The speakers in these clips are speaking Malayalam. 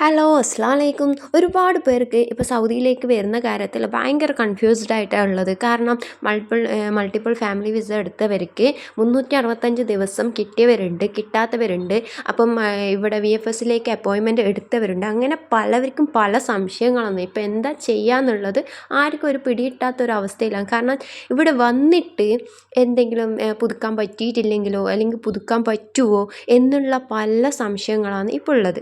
ഹലോ അസ്സാം വലൈക്കും ഒരുപാട് പേർക്ക് ഇപ്പോൾ സൗദിയിലേക്ക് വരുന്ന കാര്യത്തിൽ ഭയങ്കര കൺഫ്യൂസ്ഡ് ആയിട്ടാണ് ഉള്ളത്. കാരണം മൾട്ടിപ്പിൾ മൾട്ടിപ്പിൾ ഫാമിലി വിസ എടുത്തവർക്ക് മുന്നൂറ്റി അറുപത്തഞ്ച് ദിവസം കിട്ടിയവരുണ്ട് കിട്ടാത്തവരുണ്ട്. അപ്പം ഇവിടെ വി എഫ് എസിലേക്ക് അപ്പോയിൻമെന്റ് എടുത്തവരുണ്ട്. അങ്ങനെ പലവർക്കും പല സംശയങ്ങളാണ് ഇപ്പോൾ എന്താ ചെയ്യാന്നുള്ളത് ആർക്കും ഒരു പിടിയിട്ടാത്ത ഒരു അവസ്ഥയിലാണ്. കാരണം ഇവിടെ വന്നിട്ട് എന്തെങ്കിലും പുതുക്കാൻ പറ്റിയിട്ടില്ലെങ്കിലോ അല്ലെങ്കിൽ പുതുക്കാൻ പറ്റുമോ എന്നുള്ള പല സംശയങ്ങളാണ് ഇപ്പോൾ ഉള്ളത്.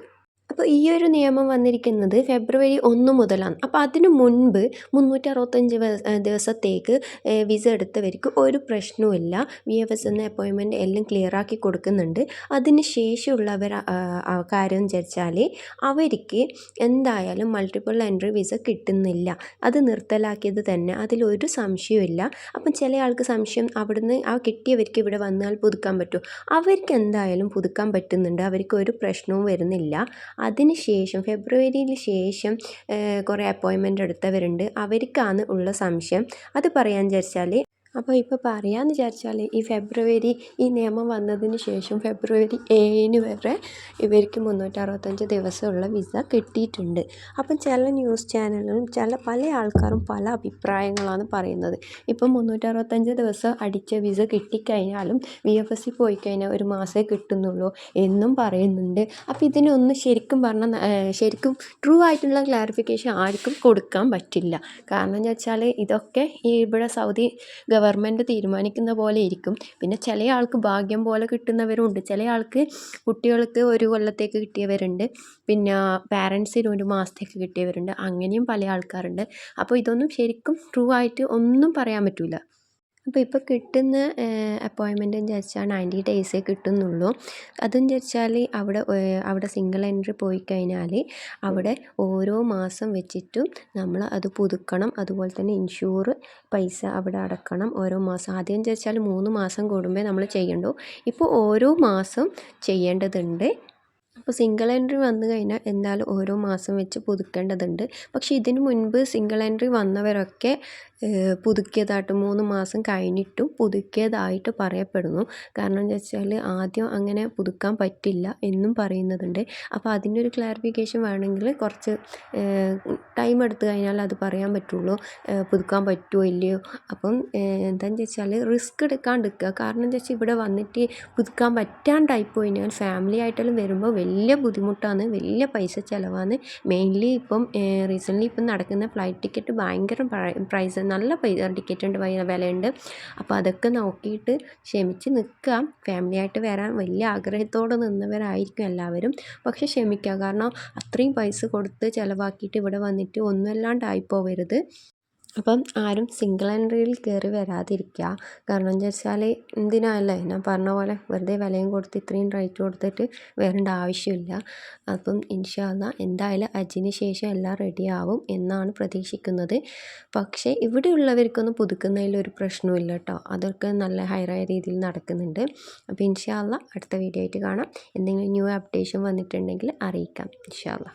അപ്പോൾ ഈ ഒരു നിയമം വന്നിരിക്കുന്നത് ഫെബ്രുവരി ഒന്ന് മുതലാണ്. അപ്പോൾ അതിനു മുൻപ് മുന്നൂറ്റി അറുപത്തഞ്ച് ദിവസത്തേക്ക് വിസ എടുത്തവർക്ക് ഒരു പ്രശ്നവുമില്ല. വി എഫ് എസ് എന്ന അപ്പോയിൻമെന്റ് എല്ലാം ക്ലിയറാക്കി കൊടുക്കുന്നുണ്ട്. അതിന് ശേഷമുള്ളവർ കാര്യം വിചാരിച്ചാൽ അവർക്ക് എന്തായാലും മൾട്ടിപ്പിൾ എൻട്രി വിസ കിട്ടുന്നില്ല. അത് നിർത്തലാക്കിയത് തന്നെ. അതിലൊരു സംശയമില്ല അപ്പം ചില ആൾക്ക് സംശയം അവിടുന്ന് ആ കിട്ടിയവർക്ക് ഇവിടെ വന്നാൽ പുതുക്കാൻ പറ്റുമോ? അവർക്ക് എന്തായാലും പുതുക്കാൻ പറ്റുന്നുണ്ട്. അവർക്ക് ഒരു പ്രശ്നവും വരുന്നില്ല. അതിന് ശേഷം ഫെബ്രുവരിയിൽ ശേഷം കുറേ അപ്പോയിൻമെന്റ് എടുത്തവരുണ്ട്. അവർക്കാണ് ഉള്ള സംശയം. അത് പറയാൻ വിചാരിച്ചാൽ അപ്പോൾ ഇപ്പോൾ പറയാമെന്ന് വിചാരിച്ചാൽ ഈ ഫെബ്രുവരി ഈ നിയമം വന്നതിന് ശേഷം ഫെബ്രുവരി ഏഴിന് വരെ ഇവർക്ക് മുന്നൂറ്ററുപത്തഞ്ച് ദിവസമുള്ള വിസ കിട്ടിയിട്ടുണ്ട്. അപ്പം ചില ന്യൂസ് ചാനലുകളും ചില പല ആൾക്കാരും പല അഭിപ്രായങ്ങളാണ് പറയുന്നത്. ഇപ്പം മുന്നൂറ്ററുപത്തഞ്ച് ദിവസം അടിച്ച വിസ കിട്ടിക്കഴിഞ്ഞാലും വി എഫ് എസ് സി പോയി കഴിഞ്ഞാൽ ഒരു മാസമേ കിട്ടുന്നുള്ളൂ എന്നും പറയുന്നുണ്ട്. അപ്പോൾ ഇതിനൊന്ന് ശരിക്കും പറഞ്ഞാൽ ശരിക്കും ട്രൂ ആയിട്ടുള്ള ക്ലാരിഫിക്കേഷൻ ആർക്കും കൊടുക്കാൻ പറ്റില്ല. കാരണം എന്ന് വെച്ചാൽ ഇതൊക്കെ ഈ ഇവിടെ സൗദി ഗവ ഗവൺമെന്റ് തീരുമാനിക്കുന്ന പോലെ ഇരിക്കും. പിന്നെ ചില ആൾക്ക് ഭാഗ്യം പോലെ കിട്ടുന്നവരുണ്ട്. ചില ആൾക്ക് കുട്ടികൾക്ക് ഒരു കൊല്ലത്തേക്ക് കിട്ടിയവരുണ്ട്. പിന്നെ പാരൻസിന് ഒരു മാസത്തേക്ക് കിട്ടിയവരുണ്ട്. അങ്ങനെയും പല ആൾക്കാരുണ്ട്. അപ്പോൾ ഇതൊന്നും ശരിക്കും ട്രൂ ആയിട്ട് ഒന്നും പറയാൻ പറ്റില്ല അപ്പോൾ ഇപ്പോൾ കിട്ടുന്ന അപ്പോയിൻമെന്റ് എന്ന് വെച്ചാൽ നയന്റി ഡേയ്സേ കിട്ടുന്നുള്ളൂ. അതെന്ന് വെച്ചാൽ അവിടെ അവിടെ സിംഗിൾ എൻട്രി പോയി കഴിഞ്ഞാൽ അവിടെ ഓരോ മാസം വെച്ചിട്ടും നമ്മൾ അത് പുതുക്കണം. അതുപോലെ തന്നെ ഇൻഷൂർ പൈസ അവിടെ അടക്കണം ഓരോ മാസം. ആദ്യം വെച്ചാൽ മൂന്ന് മാസം കൂടുമ്പോൾ നമ്മൾ ചെയ്യണ്ടു. ഇപ്പോൾ ഓരോ മാസം ചെയ്യേണ്ടതുണ്ട്. അപ്പോൾ സിംഗിൾ എൻട്രി വന്നു കഴിഞ്ഞാൽ എന്തായാലും ഓരോ മാസം വെച്ച് പുതുക്കേണ്ടതുണ്ട്. പക്ഷേ ഇതിന് മുൻപ് സിംഗിൾ എൻട്രി വന്നവരൊക്കെ പുതുക്കിയതായിട്ട് മൂന്ന് മാസം കഴിഞ്ഞിട്ടും പുതുക്കിയതായിട്ട് പറയപ്പെടുന്നു. കാരണം എന്താ വെച്ചാൽ ആദ്യം അങ്ങനെ പുതുക്കാൻ പറ്റില്ല എന്നും പറയുന്നതുണ്ട് അപ്പോൾ അതിന്റെ ഒരു ക്ലാരിഫിക്കേഷൻ വേണമെങ്കിൽ കുറച്ച് ടൈം എടുത്ത് കഴിഞ്ഞാൽ അത് പറയാൻ പറ്റുള്ളൂ. പുതുക്കാൻ പറ്റുമോ ഇല്ലയോ? അപ്പം എന്താണെന്ന് വെച്ചാൽ റിസ്ക് എടുക്കാണ്ടിരിക്കുക കാരണം എന്താ വെച്ചാൽ ഇവിടെ വന്നിട്ട് പുതുക്കാൻ പറ്റാണ്ടായി പോയി കഴിഞ്ഞാൽ ഫാമിലി ആയിട്ടെല്ലാം വരുമ്പോൾ വലിയ ബുദ്ധിമുട്ടാണ് വലിയ പൈസ ചിലവാണ്. മെയിൻലി ഇപ്പം റീസെന്റ്ലി ഇപ്പം നടക്കുന്ന ഫ്ലൈറ്റ് ടിക്കറ്റ് ഭയങ്കര പ്രൈസ് നല്ല പൈസ ടിക്കറ്റുണ്ട് വിലയുണ്ട്. അപ്പോൾ അതൊക്കെ നോക്കിയിട്ട് ക്ഷമിച്ച് നിൽക്കുക. ഫാമിലി ആയിട്ട് വരാൻ വലിയ ആഗ്രഹത്തോടെ നിന്നവരായിരിക്കും എല്ലാവരും. പക്ഷെ ക്ഷമിക്കുക. കാരണം അത്രയും പൈസ കൊടുത്ത് ചിലവാക്കിയിട്ട് ഇവിടെ വന്നിട്ട് ഒന്നുമല്ലാണ്ടായി പോവരുത്. അപ്പം ആരും സിംഗിൾ എൻട്രിയിൽ കയറി വരാതിരിക്കുക കാരണം എന്താ വെച്ചാൽ എന്തിനാല്ലേ? ഞാൻ പറഞ്ഞ പോലെ വെറുതെ വിലയും കൊടുത്ത് ഇത്രയും റേറ്റ് കൊടുത്തിട്ട് വരേണ്ട ആവശ്യമില്ല. അപ്പം ഇൻഷാല്ല എന്തായാലും അജിന് ശേഷം എല്ലാം റെഡിയാവും എന്നാണ് പ്രതീക്ഷിക്കുന്നത്. പക്ഷേ ഇവിടെയുള്ളവർക്കൊന്നും പുതുക്കുന്നതിൽ ഒരു പ്രശ്നമില്ല കേട്ടോ. അതൊക്കെ നല്ല ഹൈറായ രീതിയിൽ നടക്കുന്നുണ്ട്. അപ്പോൾ ഇൻഷാല്ല അടുത്ത വീഡിയോ ആയിട്ട് കാണാം. എന്തെങ്കിലും ന്യൂ അപ്ഡേഷൻ വന്നിട്ടുണ്ടെങ്കിൽ അറിയിക്കാം. ഇൻഷാല്ല